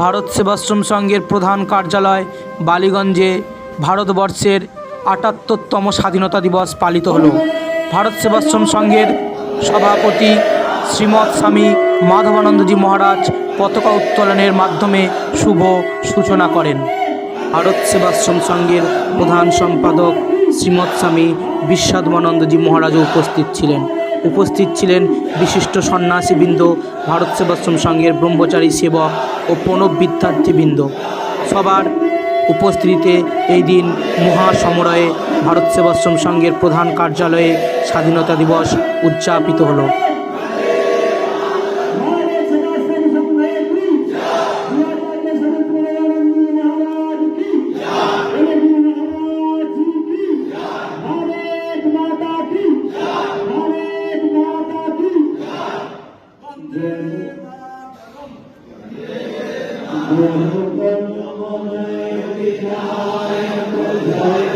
ভারত সেবাশ্রম সংঘের প্রধান কার্যালয় বালিগঞ্জে ভারতবর্ষের আটাত্তরতম স্বাধীনতা দিবস পালিত হলো। ভারত সেবাশ্রম সংঘের সভাপতি শ্রীমৎ স্বামী মাধবানন্দজি মহারাজ পতাকা উত্তোলনের মাধ্যমে শুভ সূচনা করেন। ভারত সেবাশ্রম সংঘের প্রধান সম্পাদক শ্রীমৎ স্বামী বিশ্বাত্মানন্দজি মহারাজও উপস্থিত ছিলেন। উপস্থিত ছিলেন বিশিষ্ট সন্ন্যাসীবৃন্দ, ভারত সেবাশ্রম সংঘের ব্রহ্মচারী সেবক ও প্রণব বিদ্যার্থীবৃন্দ সবার উপস্থিতিতে এই দিন মহাসমরয়ে ভারত সেবাশ্রম সংঘের প্রধান কার্যালয়ে স্বাধীনতা দিবস উদযাপিত হলো। Thank you.